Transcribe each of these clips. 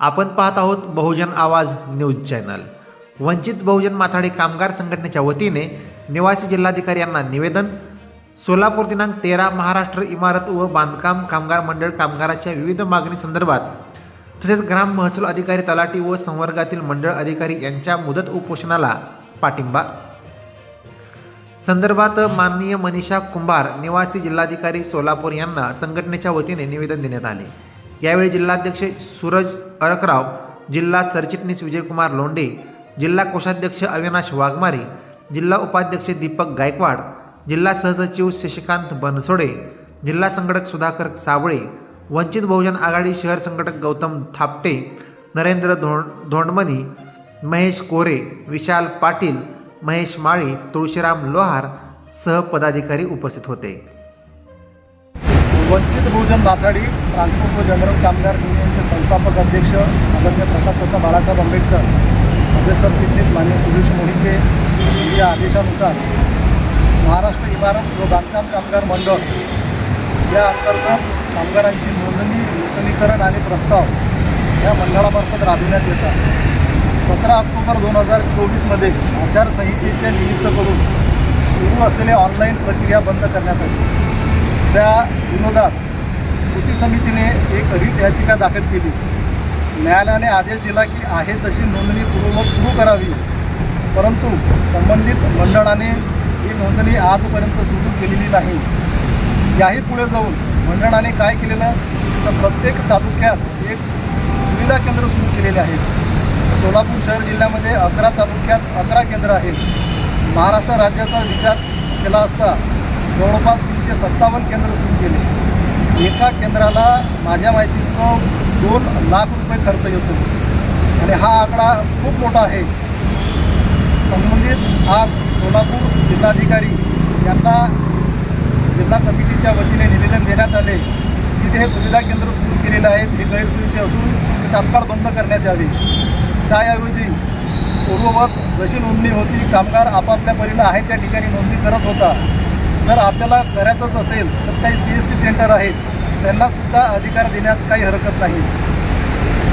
आपण पाहत आहोत बहुजन आवाज न्यूज चॅनल. वंचित बहुजन माथाडी कामगार संघटनेच्या वतीने निवासी जिल्हाधिकारी यांना निवेदन सोलापूर दिनांक तेरा महाराष्ट्र इमारत व बांधकाम कामगार मंडळ कामगाराच्या विविध मागणी संदर्भात तसेच ग्राम महसूल अधिकारी तलाठी व संवर्गातील मंडळ अधिकारी यांच्या मुदत उपोषणाला पाठिंबा. संदर्भात माननीय मनीषा कुंभार निवासी जिल्हाधिकारी सोलापूर यांना संघटनेच्या वतीने निवेदन देण्यात आले. यावेळी जिल्हाध्यक्ष सूरज अरकराव जिल्हा सरचिटणीस विजयकुमार लोंढे जिल्हा कोषाध्यक्ष अविनाश वाघमारे जिल्हा उपाध्यक्ष दीपक गायकवाड जिल्हा सहसचिव शशिकांत बनसोडे जिल्हा संघटक सुधाकर साबळे वंचित बहुजन आघाडी शहर संघटक गौतम थापटे नरेंद्र धोंड धोंडमनी महेश कोरे विशाल पाटील महेश माळी तुळशीराम लोहार सहपदाधिकारी उपस्थित होते. वंचित बहुजन माथाडी ट्रान्सपोर्ट व जनरल कामगार युनियनचे संस्थापक अध्यक्ष आदरणीय प्रतापदत्ता बाळासाहेब आंबेडकर माझे सरचिटणीस मान्य सुरेश मोहिते यांच्या आदेशानुसार महाराष्ट्र इमारत व बांधकाम कामगार मंडळ या अंतर्गत कामगारांची नोंदणी नूतनीकरण आणि प्रस्ताव या मंडळामार्फत राबविण्यात येतात. सतरा ऑक्टोबर दोन हजार चोवीसमध्ये आचारसंहितेचे निमित्त करून सुरू असलेल्या ऑनलाईन प्रक्रिया बंद करण्यात आली. त्या विनोदात कृती समितीने एक रिट याचिका दाखल केली. न्यायालयाने आदेश दिला की आहे तशी नोंदणी पूर्ववत सुरू करावी. परंतु संबंधित मंडळाने ही नोंदणी आजपर्यंत सुरू केलेली नाही. याही पुढे जाऊन मंडळाने काय केलेलं तर प्रत्येक तालुक्यात एक सुविधा केंद्र सुरू केलेले आहे सोलापूर शहर जिल्ह्यामध्ये अकरा तालुक्यात अकरा केंद्र आहेत. महाराष्ट्र राज्याचा विचार केला असता जवळपास एकशे सत्तावन्न केंद्र सुरू केले. एका केंद्राला माझ्या माहितीसह दोन लाख रुपये खर्च येतो. आणि हा आकडा खूप मोठा आहे. संबंधित आज सोलापूर जिल्हाधिकारी यांना जिल्हा कमिटीच्या वतीने निवेदन देण्यात आले की ते हे सुविधा केंद्र सुरू केलेले आहेत. हे गैरसोयीचे असून ते तात्काळ बंद करण्यात यावे. त्याऐवजी पूर्ववत जशी नोंदणी होती कामगार आपापल्या परीनं आहे त्या ठिकाणी नोंदणी करत होता. जर आपल्याला करायचंच असेल तर काही सी एस सी सेंटर आहेत त्यांनासुद्धा अधिकार देण्यात काही हरकत नाही.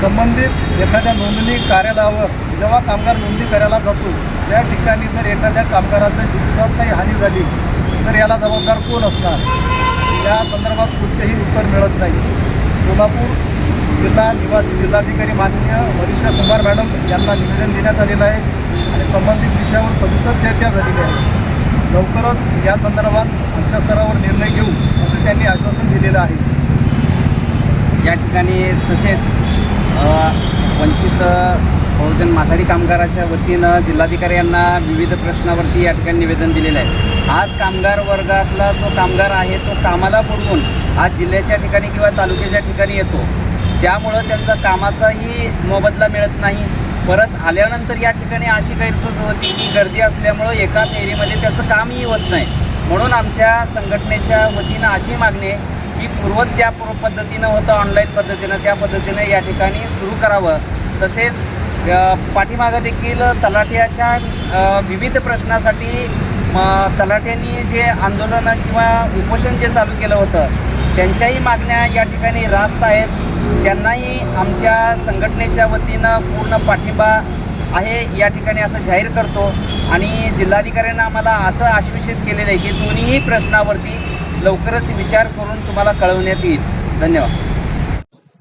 संबंधित एखाद्या नोंदणी कार्यालयावर जेव्हा कामगार नोंदणी करायला जातो त्या ठिकाणी जर एखाद्या कामगाराच्या जीवितात काही हानी झाली तर याला जबाबदार कोण असणार? या संदर्भात कोणतेही उत्तर मिळत नाही. सोलापूर जिल्हा निवासी जिल्हाधिकारी माननीय मनीषा कुमार मॅडम यांना निवेदन देण्यात आलेलं आहे आणि संबंधित विषयावर सविस्तर चर्चा झालेली आहे. लवकरच या संदर्भात आमच्या स्तरावर निर्णय घेऊ असं त्यांनी आश्वासन दिलेलं आहे. या ठिकाणी तसेच वंचित बहुजन माथाडी कामगाराच्या वतीनं जिल्हाधिकारी यांना विविध प्रश्नावरती या ठिकाणी निवेदन दिलेलं आहे. आज कामगार वर्गातला जो कामगार आहे तो कामाला पुरवून आज जिल्ह्याच्या ठिकाणी किंवा तालुक्याच्या ठिकाणी येतो. त्यामुळं त्यांचा कामाचाही मोबदला मिळत नाही. परत आल्यानंतर या ठिकाणी अशी गैरसोय होती की गर्दी असल्यामुळं एका फेरीमध्ये त्याचं कामही होत नाही. म्हणून आमच्या संघटनेच्या वतीनं अशी मागणी आहे की पूर्वत ज्या पूर्व पद्धतीनं होतं ऑनलाईन पद्धतीनं त्या पद्धतीनं या ठिकाणी सुरू करावं. तसेच पाठीमागं देखील तलाठ्याच्या विविध प्रश्नासाठी तलाठ्यांनी जे आंदोलन किंवा उपोषण जे चालू केलं होतं त्यांच्याही मागण्या या ठिकाणी रास्त आहेत. त्यांनाही आमच्या संघटनेच्या वतीनं पूर्ण पाठिंबा आहे. या ठिकाणी असं जाहीर करतो. आणि जिल्हाधिकाऱ्यांना आम्हाला असं आश्वासित केलेलं आहे की दोन्हीही प्रश्नावरती लवकरच विचार करून तुम्हाला कळवण्यात येईल. धन्यवाद.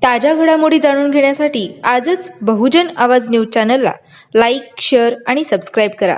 ताज्या घडामोडी जाणून घेण्यासाठी आजच बहुजन आवाज न्यूज चॅनलला लाईक शेअर आणि सबस्क्राईब करा.